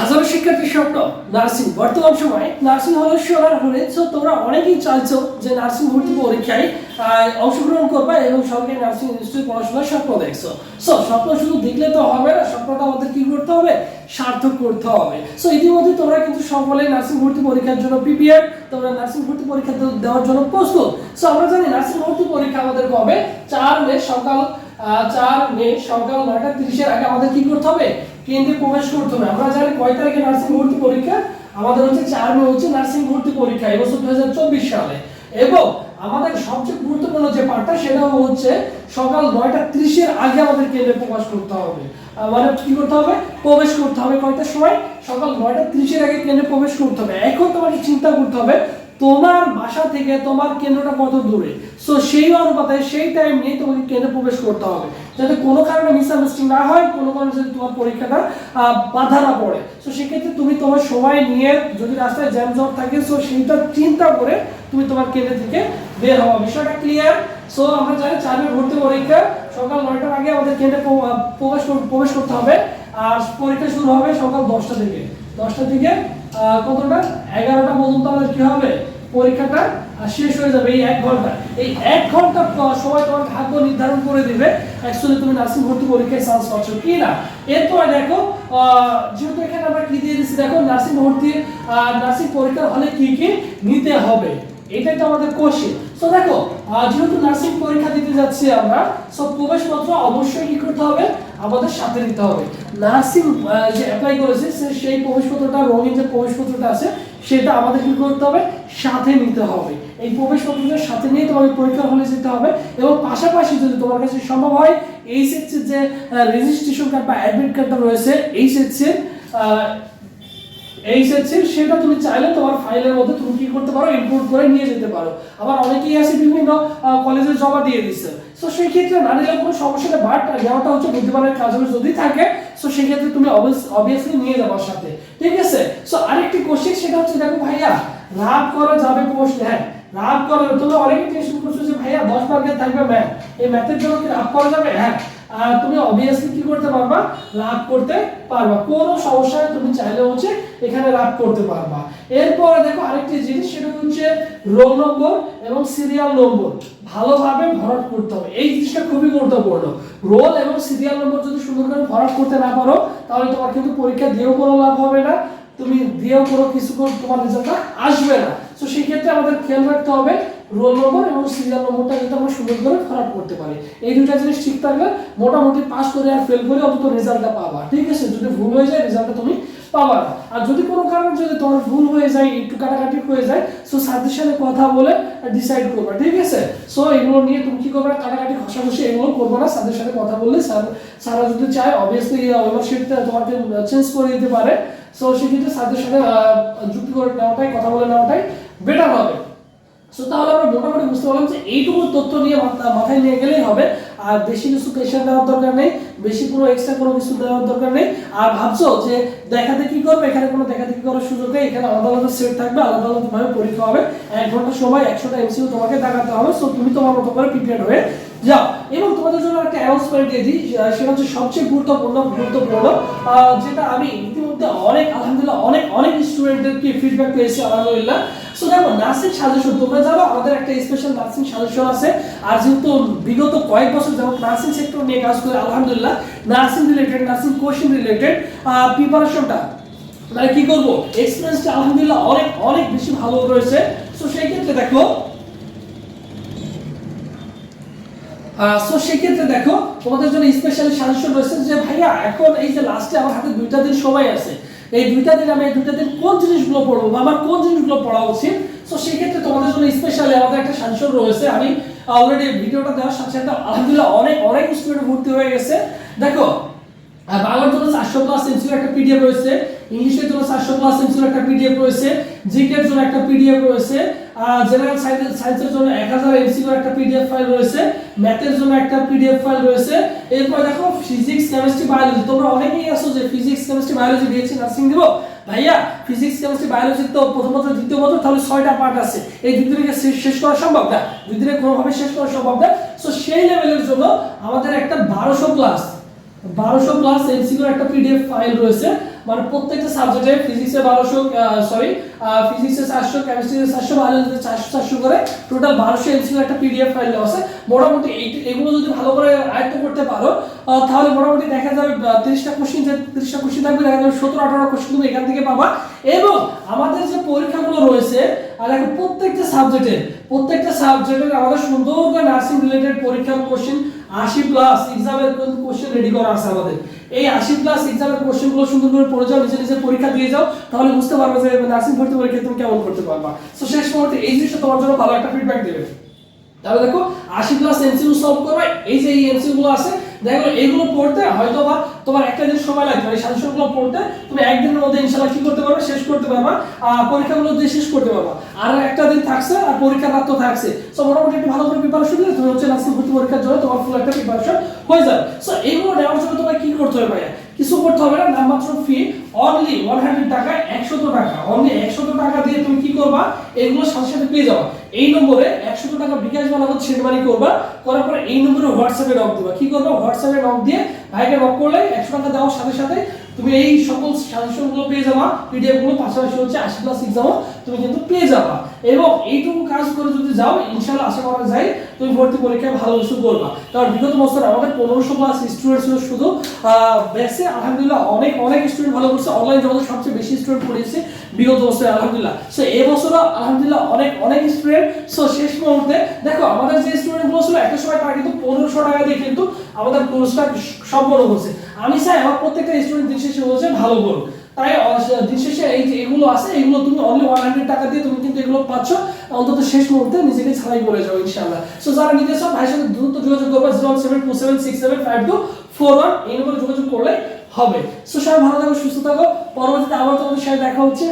হাজারো শিক্ষার্থীর স্বপ্ন, নার্সিং। বর্তমান সময়ে নার্সিং হলে শোনার হলে তো তোমরা অনেকেই চাইছো যে নার্সিং ভর্তি পরীক্ষায় অংশগ্রহণ করবে এবং সরকারি নার্সিং ইনস্টিটিউট পড়াশোনার স্বপ্ন দেখছ। সো স্বপ্ন শুধু দেখলে তো হবে না, স্বপ্নটা আমাদের কি করতে হবে? সার্থক করতে হবে। সো ইতিমধ্যে তোমরা কিন্তু সকলে নার্সিং ভর্তি পরীক্ষার জন্য প্রিপেয়ার তোমরা নার্সিং ভর্তি পরীক্ষা দেওয়ার জন্য প্রস্তুত। সো আমরা জানি নার্সিং ভর্তি পরীক্ষা আমাদের কবে? চার মে সকাল চার মে সকাল নয়টা তিরিশের আগে আমাদের কি করতে হবে? কেন্দ্রে প্রবেশ করতে হবে। আমরা জানি কয় তারিখে নার্সিং ভর্তি পরীক্ষা? আমাদের হচ্ছে চার মে হচ্ছে নার্সিং ভর্তি পরীক্ষা এবছর দু হাজার চব্বিশ সালে। এবং আমাদের সবচেয়ে গুরুত্বপূর্ণ যে পার্টটা সেটা হচ্ছে সকাল নয়টা ত্রিশের আগে আমাদের কেন্দ্রে প্রবেশ করতে হবে। মানে কি করতে হবে? প্রবেশ করতে হবে কয়টার সময়? সকাল নয়টা ত্রিশের আগে কেন্দ্রে প্রবেশ করতে হবে। এখন তোমাকে চিন্তা করতে হবে তোমার বাসা থেকে তোমার কেন্দ্রটা কত দূরে? সো সেই অনুপাতে সেই টাইম নিয়ে তোমাকে কেন্দ্রে প্রবেশ করতে হবে। যাতে কোনো কারণে মিসআন্ডারস্ট্যান্ডিং না হয়, কোনো কারণে যদি তোমার পরীক্ষাটা বাধা না পড়ে। সো সেক্ষেত্রে তুমি তোমার সময় নিয়ে যদি রাস্তায় জ্যাম জট থাকে সো সেইটা চিন্তা করে তুমি তোমার কেন্দ্রে থেকে বের হওয়া। বিষয়টা ক্লিয়ার সো আমরা জানি চারমে ভর্তি পরীক্ষা, সকাল নয়টার আগে আমাদের কেন্দ্রে প্রবেশ প্রবেশ করতে হবে। আর পরীক্ষা শুরু হবে সকাল দশটা থেকে। দশটা থেকে কতটা? এগারোটা পর্যন্ত আমাদের কি হবে? পরীক্ষাটা শেষ হয়ে যাবে এই এক ঘণ্টা। এই এক ঘণ্টা সময় তোমার ভাগ্য নির্ধারণ করে দেবে। অ্যাকচুয়ালি তুমি নার্সিং ভর্তি পরীক্ষায় চান্স পাচ্ছ। কি না? এরপরে দেখো যেহেতু এখানে আমরা কি দিয়ে দিচ্ছি দেখো নার্সিং ভর্তি নার্সিং পরীক্ষার হলে কি কি নিতে হবে? এটাই তো আমাদের কোশ্চেন তো দেখো যেহেতু নার্সিং পরীক্ষা দিতে যাচ্ছি আমরা সব প্রবেশপত্র অবশ্যই কি করতে হবে? আমাদের সাথে নিতে হবে। নার্সিং যে অ্যাপ্লাই করেছে, সে- সেই প্রবেশপত্রটা, রঙিন যে প্রবেশপত্রটা আছে, সেটা আমাদের কি করতে হবে? সাথে নিতে হবে। এই প্রবেশপত্রটা সাথে নিয়ে তোমাকে পরীক্ষা হলে যেতে হবে এবং পাশাপাশি যদি তোমার কাছে সম্ভব হয় এই সেক্সের যে রেজিস্ট্রেশন কার্ড বা অ্যাডমিট কার্ডটা রয়েছে এই সেক্সের এই সেট তুমি চাইলে তোমার ফাইলের মধ্যে তুমি কি করতে পারো ইনপুট করে নিয়ে যেতে পারো। আবার অনেকেই আছে বিভিন্ন কলেজে জমা দিয়ে দিচ্ছে। সো সেই ক্ষেত্রে না নিলে কোনো সমস্যা বাট নেওয়াটা হচ্ছে বুদ্ধিমানের কাজ যদি থাকে সো সেই ক্ষেত্রে তুমি অবভিয়াসলি নিয়ে যাবার সাথে। ঠিক আছে? সো আরেকটি কোশ্চেন সেটা হচ্ছে, দেখো ভাইয়া লাভ করা যাবে প্রশ্ন হ্যাঁ লাভ করা যাবে তুমি অনেকে টেনশন করছ যে ভাইয়া দশ মার্কের থাকবে ম্যাথ এই ম্যাথের জন্য কি লাভ করা যাবে? হ্যাঁ। তুমি অবভিয়াসলি কি করতে পারবা? লাভ করতে পারবা। কোনো সমস্যা নেই, তুমি চাইলে হচ্ছে এখানে লাভ করতে পারবা। দেখো আরেকটি জিনিস সেটা হচ্ছে রোল নম্বর এবং সিরিয়াল নম্বর ভালোভাবে ভরাট করতে হবে। এই জিনিসটা খুবই গুরুত্বপূর্ণ। রোল এবং সিরিয়াল নম্বর যদি সুন্দর করে ভরাট করতে না পারো তাহলে তোমার কিন্তু পরীক্ষা দিয়েও কোনো লাভ হবে না। তুমি দিয়েও কোনো কিছু তোমার রেজাল্টটা আসবে না। তো সেই ক্ষেত্রে আমাদের খেয়াল রাখতে হবে রোল নম্বর এবং সিরিয়াল নম্বরটা যাতে আমরা সুন্দর করে করতে পারি। এই দুটা জিনিস ঠিক থাকলে মোটামুটি পাস করে আর ফেল করে অন্তত রেজাল্টটা পাবা। ঠিক আছে? যদি ভুল হয়ে যায় রেজাল্টটা তুমি পাবা না। আর যদি কোনো কারণে যদি তোমার ভুল হয়ে যায়, একটু কাটাকাটি হয়ে যায় সো স্যারদের সাথে কথা বলে ডিসাইড করবা। ঠিক আছে? সো এগুলো নিয়ে তুমি কি করবে? কাটাকাটি, ঘষাঘষি এগুলো করব না। স্যারদের সাথে কথা বললে স্যার স্যাররা যদি চায় অবভিয়াসলি ওভারশিটটা তোমাকে চেঞ্জ করে দিতে পারে। সো সেক্ষেত্রে স্যারদের সাথে যুক্তি করে নেওয়াটাই, কথা বলে নেওয়াটাই বেটার হবে। সো তাহলে আমরা মোটামুটি বুঝতে পারলাম যে এইটুকু তথ্য নিয়ে মাথায় নিয়ে গেলেই হবে। আর বেশি কিছু প্রেশার দেওয়ার দরকার নেই। বেশি কোনো এক্সট্রা কোনো কিছু দেওয়ার দরকার নেই। আর ভাবছ যে দেখা দেখি করবে? এখানে কোনো দেখা দেখি করার সুযোগ নেই। এখানে আলাদা আলাদা সেট থাকবে। আলাদা আলাদা ভাবে পরীক্ষা হবে। এক ঘণ্টা সময়, একশোটা এমসিউ তোমাকে দেখাতে হবে। সো তুমি তোমার মতো করে প্রিপেয়ার হয়ে যাও। এবং তোমাদের জন্য একটা অ্যানাউন্সমেন্ট দিয়ে দিই। সেটা হচ্ছে সবচেয়ে গুরুত্বপূর্ণ গুরুত্বপূর্ণ। যেটা আমি ইতিমধ্যে অনেক, আলহামদুলিল্লাহ অনেক অনেক স্টুডেন্টদেরকে ফিডব্যাক পেয়েছি, আলহামদুলিল্লাহ। নার্সিং সাজেশন তোমরা জানো আমাদের একটা স্পেশাল নার্সিং সাজেশন আছে। আর যেহেতু বিগত কয়েক বছর নার্সিং সেক্টর নিয়ে কাজ করে, আলহামদুলিল্লাহ nursing related nursing question related প্রিপারেশনটা মানে কি করব? এক্সপিরিয়েন্সটা আলহামদুলিল্লাহ অনেক অনেক বেশি ভালো রয়েছে। সো সেই ক্ষেত্রে দেখো সো সেক্ষেত্রে দেখো, তোমাদের জন্য স্পেশালি সাজেশন রয়েছে যে, ভাইয়া, এখন এই যে লাস্টে আমার হাতে দুইটা দিন সময় আছে। এই দুইটা দিন আমি এই দুইটা দিন কোন জিনিসগুলো পড়ব বা আমার কোন জিনিসগুলো পড়া উচিত? সো সেক্ষেত্রে তোমাদের জন্য স্পেশালি আমাদের একটা সাজেশন রয়েছে। আমি অলরেডি ভিডিওটা দেওয়ার সাথে সাথে, আলহামদুলিল্লাহ, অনেক অনেক স্টুডেন্ট ভর্তি হয়ে গেছে। দেখো বাংলার জন্য চারশো প্লাস এমসিউ একটা পিডিএফ রয়েছে, ইংলিশের জন্য চারশো প্লাস এমসিউ একটা পিডিএফ রয়েছে, জিকের জন্য একটা পিডিএফ রয়েছে জেনারেল সায়েন্সের জন্য এক হাজার এমসিউ একটা পিডিএফ ফাইল রয়েছে ম্যাথের জন্য একটা পিডিএফ ফাইল রয়েছে। এরপর দেখো ফিজিক্স কেমিস্ট্রি বায়োলজি তোমরা অনেকেই আছো যে ফিজিক্স কেমিস্ট্রি বায়োলজি দিয়েছি নার্সিং দিব। ভাইয়া ফিজিক্স কেমিস্ট্রি বায়োলজি তো প্রথম বছর দ্বিতীয় বছর তাহলে ছয়টা পার্ট আছে। এই দুই শেষ- শেষ করা সম্ভব না। দুই দিনে কোনোভাবে শেষ করা সম্ভব না। সো সেই লেভেলের জন্য আমাদের একটা বারোশো প্লাস বারোশো প্লাস এমসিকিউর একটা পিডিএফ ফাইল রয়েছে। মানে প্রত্যেকটা সাবজেক্টে ফিজিক্সে বারোশো সরি ফিজিক্সে চারশো কেমিস্ট্রিতে চারশো বায়োলজিতে চারশো চারশো করে টোটাল বারোশো এমসিউ একটা পিডিএফ ফাইল দেওয়া আছে। মোটামুটি এগুলো যদি ভালো করে আয়ত্ত করতে পারো তাহলে মোটামুটি দেখা যাবে তিরিশটা কোশ্চিন যে তিরিশটা কোশ্চিন থাকবে, দেখা যাবে সতেরো, আঠারো কোশ্চিন তুমি এখান থেকে পাবা। এবং আমাদের যে পরীক্ষাগুলো রয়েছে, আর এখন প্রত্যেকটা সাবজেক্টের প্রত্যেকটা সাবজেক্টের আমাদের সুন্দর করে নার্সিং রিলেটেড পরীক্ষার কোশ্চিন আশি প্লাস এক্সামের কোশ্চেন রেডি করা আছে আমাদের। এই আশি প্লাস এক্সামের কোশ্চেনগুলো সুন্দর করে পড়ে যাও, নিজে নিজে পরীক্ষা দিয়ে যাও, তাহলে বুঝতে পারবে যে নার্সিং ভর্তি পরীক্ষা তুমি কেমন করতে পারবা। তো শেষ মুহূর্তে এই জিনিসটা তোমার জন্য ভালো একটা ফিডব্যাক দেবে। তাহলে দেখো, আশি প্লাস এমসিউ সলভ করবে, এই যে এই এমসিউ গুলো আছে দেখো এইগুলো পড়তে হয়তো বা তোমার একটা দিন সময় লাগবে এই সাজেশনগুলো পড়তে তুমি একদিনের মধ্যে ইনশাআল্লাহ কি করতে পারবে, শেষ করতে পারবা আর পরীক্ষাগুলো দিয়ে শেষ করতে পারবা। আর একটা দিন থাকছে, আর পরীক্ষা রাত তো থাকছে। সো মোটামুটি একটু ভালো করে প্রিপারেশন নিলে তুমি হচ্ছে নার্সিং ভর্তি পরীক্ষার জন্য তোমার ফুল একটা প্রিপারেশন হয়ে যাবে। সো এইগুলো নেওয়ার জন্য তোমার কি করতে হবে ভাইয়া? করতে হবে না, নামমাত্র ফি অনলি ওয়ান হান্ড্রেড টাকা, একশত টাকা অনলি একশত টাকা দিয়ে তুমি কি করবা? এগুলো সাথে সাথে পেয়ে যাবা। এই নম্বরে একশত টাকা বিকাশ বানাবো সেন্ড মানি করবা, করার পরে এই নম্বরে হোয়াটসঅ্যাপে নক দিবা। কি করবা? হোয়াটসঅ্যাপে নক দিয়ে ভাইকে নক করলে একশো টাকা দেওয়ার সাথে সাথে তুমি এই সকল সাজেশনগুলো পেয়ে যাবা পিডিএফগুলো পাশাপাশি হচ্ছে আশি প্লাস এক্সামও তুমি কিন্তু পেয়ে যাবা। এবং এইটুকু কাজ করে যদি যাও, ইনশাআল্লাহ আশা করা যায় তুমি ভর্তি পরীক্ষায় ভালো কিছু করবা। কারণ বিগত বছর আমাদের পনেরোশো প্লাস স্টুডেন্ট ছিল শুধু বেসে আলহামদুলিল্লাহ অনেক অনেক স্টুডেন্ট ভালো করছে। অনলাইন জগতে সবচেয়ে বেশি স্টুডেন্ট পড়িয়েছে বিগত বছরে আলহামদুলিল্লাহ। সো এবছরও আলহামদুলিল্লাহ অনেক অনেক স্টুডেন্ট সো শেষ মুহূর্তে দেখো, আমাদের যে স্টুডেন্টগুলো ছিল, একটা সময় তারা কিন্তু পনেরোশো টাকা দিয়ে কিন্তু আমাদের কোর্সটা সম্পন্ন করছে আমি চাই আমার প্রত্যেকটা স্টুডেন্ট দিন শেষে বলছে ভালো করুক। তাই দিন শেষে এই যে এগুলো আছে, এগুলো তুমি অনলি ওয়ান হান্ড্রেড টাকা দিয়ে তুমি কিন্তু এগুলো পাচ্ছ। অন্তত শেষ মুহূর্তে নিজেকে ছাড়াই করে যাও, ইনশাআল্লাহ। সো যারা নিতে চাও ভাইয়ের সাথে দ্রুত যোগাযোগ করবে zero seven two seven six seven five two four one এই নম্বরে যোগাযোগ করলে হবে। সো সবাই ভালো থাকো, সুস্থ থাকো। পরবর্তীতে আবার তোমাদের সাথে দেখা হচ্ছে।